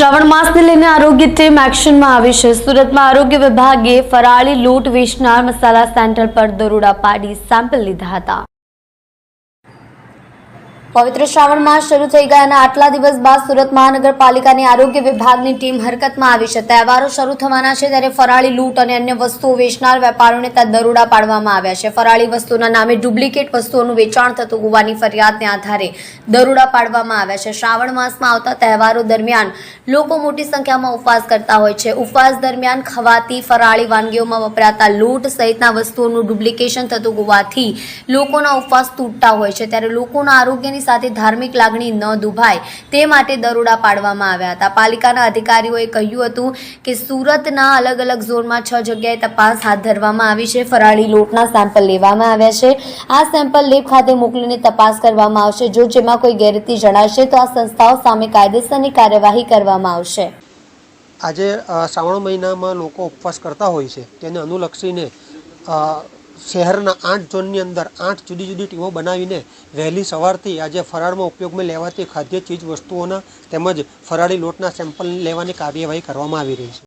શ્રાવણ માસને લઈને આરોગ્ય ટીમ એક્શનમાં આવી છે. સુરતમાં આરોગ્ય વિભાગે ફરાળી લૂંટ વેચનાર મસાલા સેન્ટર પર દરોડા પાડી સેમ્પલ લીધા હતા. પવિત્ર શ્રાવણ માસ શરૂ થઈ ગયા અને આટલા દિવસ બાદ સુરત મહાનગરપાલિકાની આરોગ્ય વિભાગની ટીમ હરકતમાં આવી છે. તહેવારો શરૂ થવાના છે ત્યારે ફરાળી લૂંટ અને અન્ય વસ્તુઓ વેચનાર વેપારીઓને ત્યાં દરોડા પાડવામાં આવ્યા છે. ફરાળી વસ્તુના નામે ડુપ્લિકેટ વસ્તુઓનું વેચાણ થતું હોવાની ફરિયાદને આધારે દરોડા પાડવામાં આવ્યા છે. શ્રાવણ માસમાં આવતા તહેવારો દરમિયાન લોકો મોટી સંખ્યામાં ઉપવાસ કરતા હોય છે. ઉપવાસ દરમિયાન ખવાતી ફરાળી વાનગીઓમાં વપરાતા લૂંટ સહિતના વસ્તુઓનું ડુપ્લિકેશન થતું હોવાથી લોકોના ઉપવાસ તૂટતા હોય છે. ત્યારે લોકોના આરોગ્યની સાથે ધાર્મિક લાગણી ન દુભાય તે માટે દરોડા પાડવામાં આવ્યા હતા. પાલિકાના અધિકારીઓએ કહ્યું હતું કે સુરતના અલગ અલગ ઝોનમાં છ જગ્યાએ તપાસ હાથ ધરવામાં આવી છે. ફરાળી લોટના સેમ્પલ લેવામાં આવ્યા છે. આ સેમ્પલ લેબ ખાતે મોકલીને તપાસ કરવામાં આવશે, જો જેમાં કોઈ ગેરરીતિ જણાશે તો આ સંસ્થાઓ સામે કાયદેસરની કાર્યવાહી કરવામાં આવશે. આજે શ્રાવણ મહિનામાં લોકો ઉપવાસ કરતા હોય છે. તેને અનુલક્ષીને શહેરના આઠ ઝોનની અંદર આઠ જુદી જુદી ટીમો બનાવીને વહેલી સવારથી આજે ફરાળમાં ઉપયોગમાં લેવાતી ખાદ્ય ચીજ વસ્તુઓના તેમજ ફરાળી લોટના સેમ્પલ લેવાની કાર્યવાહી કરવામાં આવી રહી છે.